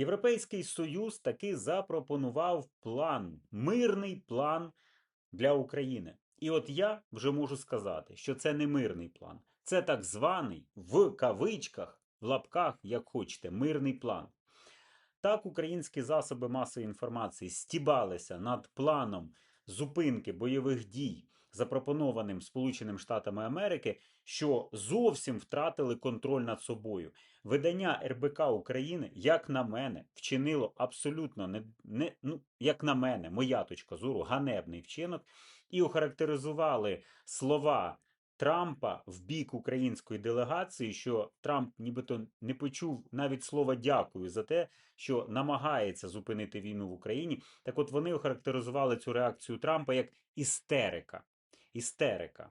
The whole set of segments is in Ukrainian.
Європейський Союз таки запропонував план, мирний план для України. І от я вже можу сказати, що це не мирний план, це так званий в кавичках, в лапках, як хочете, мирний план. Так, українські засоби масової інформації стібалися над планом зупинки бойових дій, запропонованим Сполученим Штатами Америки, що зовсім втратили контроль над собою. Видання РБК України, як на мене, вчинило абсолютно не, не ну, як на мене, моя точка зору, ганебний вчинок, і охарактеризували слова Трампа в бік української делегації, що Трамп нібито не почув навіть слова дякую за те, що намагається зупинити війну в Україні. Так от вони охарактеризували цю реакцію Трампа як істерика. Істерика.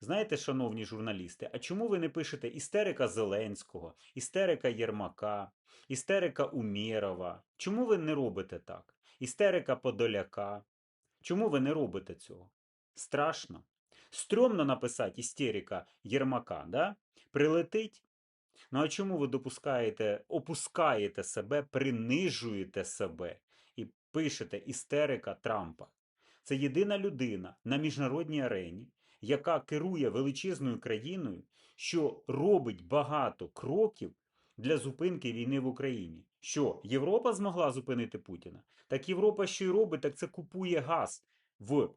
Знаєте, шановні журналісти, а чому ви не пишете істерика Зеленського, істерика Єрмака, істерика Умєрова? Чому ви не робите так? Істерика Подоляка. Чому ви не робите цього? Страшно. Стрьомно написати істерика Єрмака, да? Прилетить. Ну а чому ви допускаєте, опускаєте себе, принижуєте себе і пишете істерика Трампа? Це єдина людина на міжнародній арені, яка керує величезною країною, що робить багато кроків для зупинки війни в Україні. Що Європа змогла зупинити Путіна? Так Європа що й робить, так це купує газ в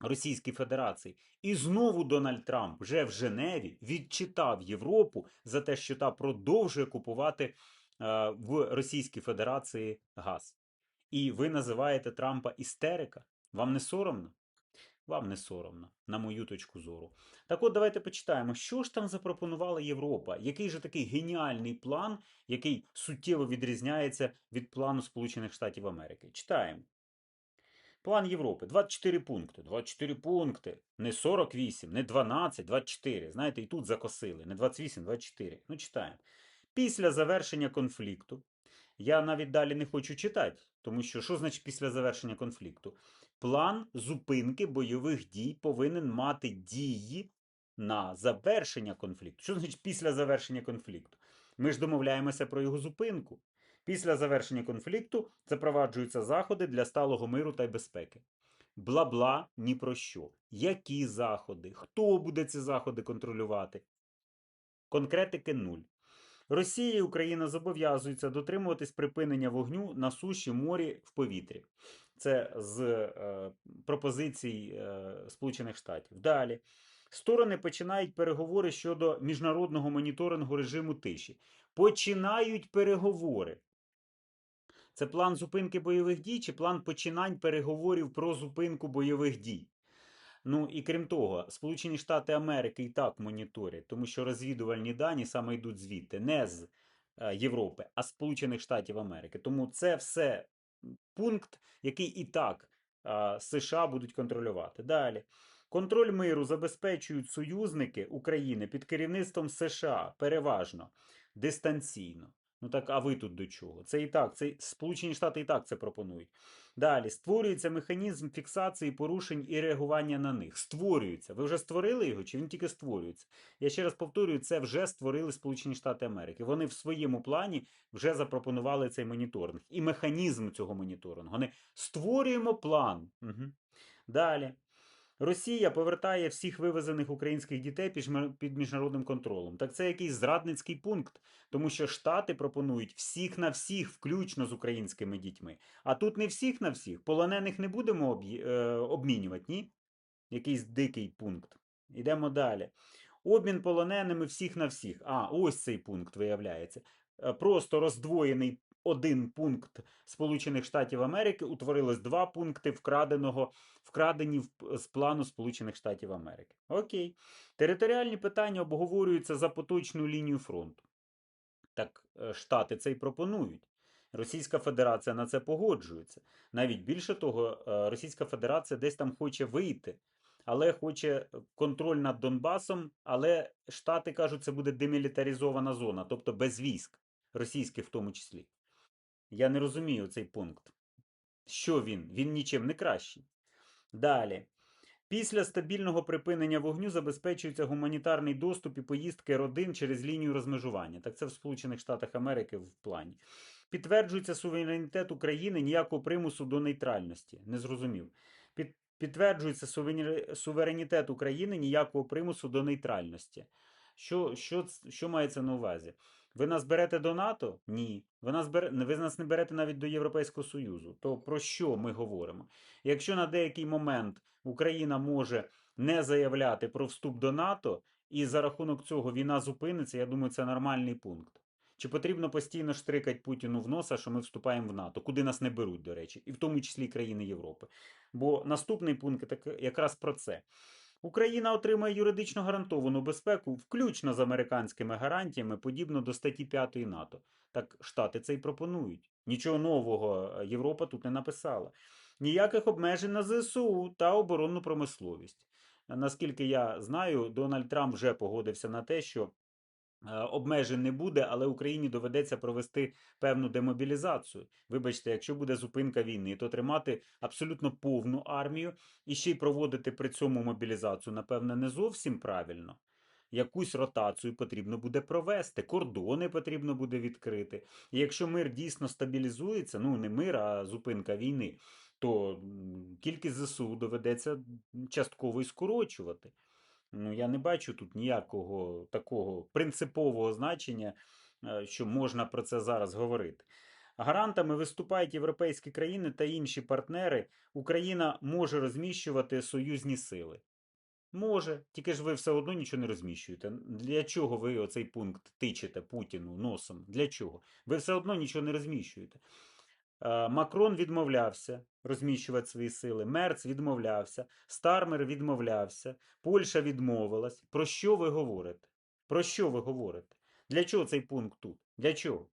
Російській Федерації. І знову Дональд Трамп вже в Женеві відчитав Європу за те, що та продовжує купувати е, в Російській Федерації газ. І ви називаєте Трампа істерика? Вам не соромно? Вам не соромно, на мою точку зору. Так от давайте почитаємо, що ж там запропонувала Європа, який же такий геніальний план, який суттєво відрізняється від плану Сполучених Штатів Америки. Читаємо. План Європи 24 пункти. 24 пункти. Не 48, не 12, 24. Знаєте, і тут закосили. Не 28, 24. Ну, читаємо. Після завершення конфлікту. Я навіть далі не хочу читати, тому що що значить після завершення конфлікту? План зупинки бойових дій повинен мати дії на завершення конфлікту. Що значить після завершення конфлікту? Ми ж домовляємося про його зупинку. Після завершення конфлікту запроваджуються заходи для сталого миру та безпеки. Бла-бла ні про що. Які заходи? Хто буде ці заходи контролювати? Конкретики нуль. Росія і Україна зобов'язуються дотримуватись припинення вогню на суші, морі, в повітрі. Це з е, пропозицій е, Сполучених Штатів. Далі. Сторони починають переговори щодо міжнародного моніторингу режиму тиші. Починають переговори. Це план зупинки бойових дій чи план починань переговорів про зупинку бойових дій? Ну і крім того, Сполучені Штати Америки і так моніторять, тому що розвідувальні дані саме йдуть звідти, не з е, Європи, а з Сполучених Штатів Америки. Тому це все пункт, який і так США будуть контролювати. Далі. Контроль миру забезпечують союзники України під керівництвом США переважно дистанційно. Ну так, а ви тут до чого? Це і так, це Сполучені Штати і так це пропонують. Далі створюється механізм фіксації порушень і реагування на них. Створюється. Ви вже створили його, чи він тільки створюється? Я ще раз повторюю, це вже створили Сполучені Штати Америки. Вони в своєму плані вже запропонували цей моніторинг і механізм цього моніторингу. Вони створюємо план. Угу. Далі. Росія повертає всіх вивезених українських дітей під міжнародним контролем. Так це якийсь зрадницький пункт, тому що Штати пропонують всіх на всіх, включно з українськими дітьми. А тут не всіх на всіх. Полонених не будемо е, обмінювати, ні? Якийсь дикий пункт. Йдемо далі. Обмін полоненими всіх на всіх. А, ось цей пункт виявляється. Е, просто роздвоєний один пункт Сполучених Штатів Америки утворилось два пункти вкраденого, вкрадені з плану Сполучених Штатів Америки. Окей. Територіальні питання обговорюються за поточну лінію фронту. Так, е, Штати це й пропонують. Російська Федерація на це погоджується. Навіть більше того, е, Російська Федерація десь там хоче вийти, але хоче контроль над Донбасом. Але Штати кажуть, це буде демілітаризована зона, тобто без військ, російських в тому числі. Я не розумію цей пункт. Що він? Він нічим не кращий. Далі. Після стабільного припинення вогню забезпечується гуманітарний доступ і поїздки родин через лінію розмежування. Так це в Сполучених Штатах Америки в плані. Підтверджується суверенітет України ніякого примусу до нейтральності. Не зрозумів. Під, підтверджується суверенітет України ніякого примусу до нейтральності. Що, що, що мається на увазі? Ви нас берете до НАТО? Ні. Ви нас, бере, ви нас не берете навіть до Європейського Союзу. То про що ми говоримо? Якщо на деякий момент Україна може не заявляти про вступ до НАТО, і за рахунок цього війна зупиниться, я думаю, це нормальний пункт. Чи потрібно постійно штрикати Путіну в носа, що ми вступаємо в НАТО, куди нас не беруть, до речі, і в тому числі країни Європи. Бо наступний пункт так- якраз про це. Україна отримає юридично гарантовану безпеку, включно з американськими гарантіями, подібно до статті 5 НАТО. Так Штати це й пропонують. Нічого нового е, Європа тут не написала. Ніяких обмежень на ЗСУ та оборонну промисловість. Наскільки я знаю, Дональд Трамп вже погодився на те, що е, обмежень не буде, але Україні доведеться провести певну демобілізацію. Вибачте, якщо буде зупинка війни, то тримати абсолютно повну армію і ще й проводити при цьому мобілізацію, напевне, не зовсім правильно. Якусь ротацію потрібно буде провести, кордони потрібно буде відкрити. І якщо мир дійсно стабілізується, ну не мир, а зупинка війни, то кількість ЗСУ доведеться частково і скорочувати. Ну, я не бачу тут ніякого такого принципового значення, е, що можна про це зараз говорити. Гарантами виступають європейські країни та інші партнери. Україна може розміщувати союзні сили. Може, тільки ж ви все одно нічого не розміщуєте. Для чого ви оцей пункт тичите Путіну носом? Для чого? Ви все одно нічого не розміщуєте. Е, Макрон відмовлявся розміщувати свої сили, Мерц відмовлявся, Стармер відмовлявся, Польща відмовилась. Про що ви говорите? Про що ви говорите? Для чого цей пункт тут? Для чого?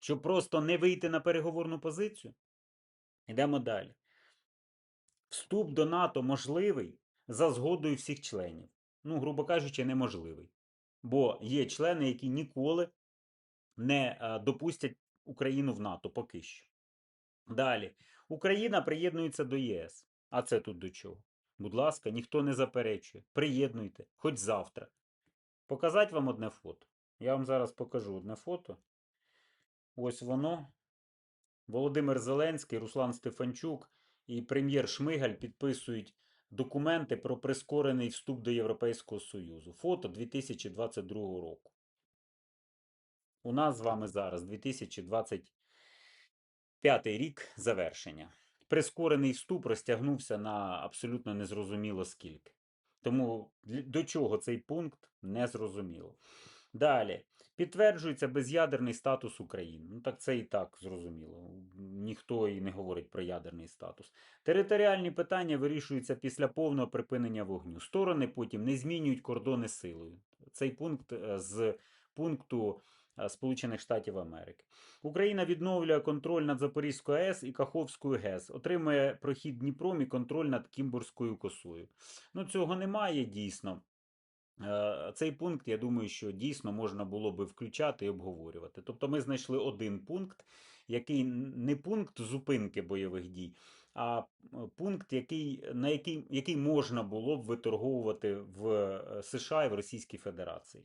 Щоб просто не вийти на переговорну позицію? Йдемо далі. Вступ до НАТО можливий за згодою всіх членів. Ну, грубо кажучи, неможливий. Бо є члени, які ніколи не е, допустять Україну в НАТО поки що. Далі. Україна приєднується до ЄС. А це тут до чого? Будь ласка, ніхто не заперечує. Приєднуйте, хоч завтра. Показати вам одне фото. Я вам зараз покажу одне фото. Ось воно. Володимир Зеленський, Руслан Стефанчук і прем'єр Шмигаль підписують документи про прискорений вступ до Європейського Союзу. Фото 2022 року. У нас з вами зараз 2025 рік завершення. Прискорений вступ розтягнувся на абсолютно незрозуміло скільки. Тому до чого цей пункт незрозуміло. Далі. Підтверджується без'ядерний статус України. Ну так це і так зрозуміло. Ніхто і не говорить про ядерний статус. Територіальні питання вирішуються після повного припинення вогню. Сторони потім не змінюють кордони силою. Цей пункт е, з пункту Сполучених Штатів Америки. Україна відновлює контроль над Запорізькою АЕС і Каховською ГЕС, отримує прохід Дніпром і контроль над Кімбурською косою. Ну, цього немає дійсно. Е, Цей пункт, я думаю, що дійсно можна було би включати і обговорювати. Тобто ми знайшли один пункт, який не пункт зупинки бойових дій, а е, пункт, який, на який, який можна було б виторговувати в е, США і в Російській Федерації.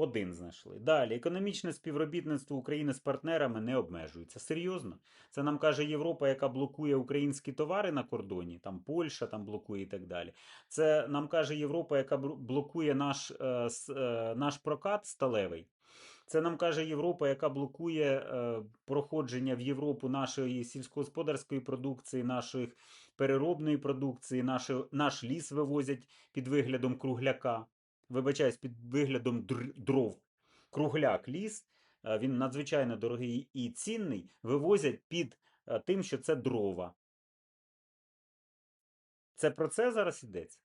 Один знайшли. Далі, економічне співробітництво України з партнерами не обмежується. Серйозно? Це нам каже Європа, яка блокує українські товари на кордоні, там Польща там блокує і так далі. Це нам каже Європа, яка блокує наш, е, е, наш прокат сталевий. Це нам каже Європа, яка блокує е, проходження в Європу нашої сільськогосподарської продукції, нашої переробної продукції, наші, наш ліс вивозять під виглядом кругляка. Вибачаюсь, під виглядом др- дров. Кругляк ліс, е, він надзвичайно дорогий і цінний, вивозять під е, тим, що це дрова. Це про це зараз йдеться?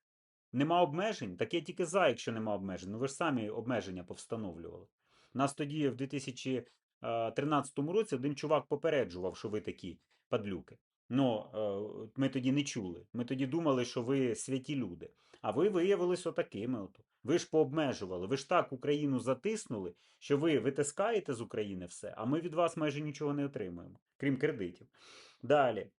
Нема обмежень? Так я тільки за, якщо нема обмежень. Ну ви ж самі обмеження повстановлювали. Нас тоді в 2013 році один чувак попереджував, що ви такі падлюки. Ну, е, ми тоді не чули. Ми тоді думали, що ви святі люди. А ви виявилися отакими. От. Ви ж пообмежували. Ви ж так Україну затиснули, що ви витискаєте з України все, а ми від вас майже нічого не отримуємо, крім кредитів. Далі.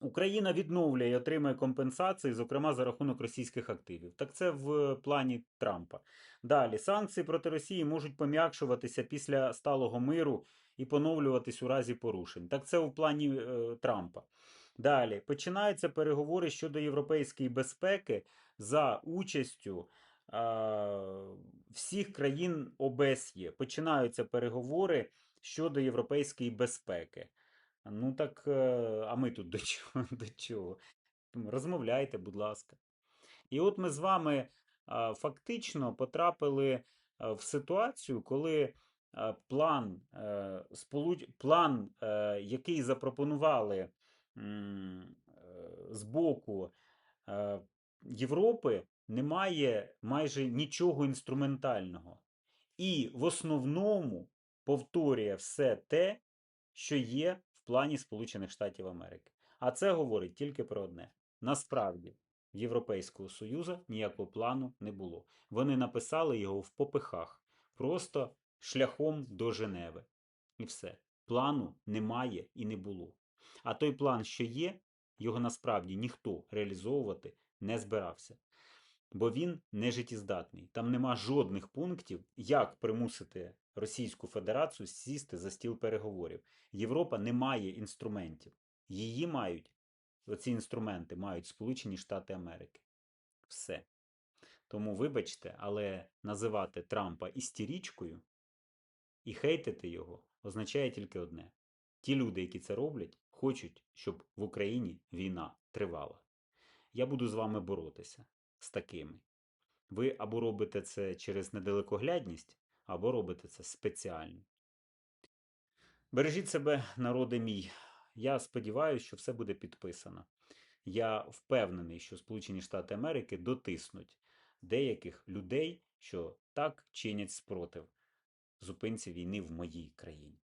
Україна відновлює і отримує компенсації, зокрема за рахунок російських активів. Так це в плані Трампа. Далі санкції проти Росії можуть пом'якшуватися після сталого миру і поновлюватись у разі порушень. Так це у плані е, Трампа. Далі починаються переговори щодо європейської безпеки за участю всіх країн ОБСЄ. Починаються переговори щодо європейської безпеки. Ну так, е, а ми тут до чого? До чого? Розмовляйте, будь ласка. І от ми з вами фактично потрапили в ситуацію, коли план, е, план, е, який запропонували е, з боку е, Європи, не має майже нічого інструментального. І в основному повторює все те, що є в плані Сполучених Штатів Америки. А це говорить тільки про одне. Насправді, в Європейського Союзу ніякого плану не було. Вони написали його в попихах, просто шляхом до Женеви. І все. Плану немає і не було. А той план, що є, його насправді ніхто реалізовувати не збирався. Бо він не життєздатний. Там нема жодних пунктів, як примусити Російську Федерацію сісти за стіл переговорів. Європа не має інструментів. Її мають, оці інструменти мають Сполучені Штати Америки. Все. Тому, вибачте, але називати Трампа істерічкою і хейтити його означає тільки одне: ті люди, які це роблять, хочуть, щоб в Україні війна тривала. Я буду з вами боротися з такими. Ви або робите це через недалекоглядність, або робите це спеціально. Бережіть себе, народи мій. Я сподіваюся, що все буде підписано. Я впевнений, що Сполучені Штати Америки дотиснуть деяких людей, що так чинять спротив зупинці війни в моїй країні.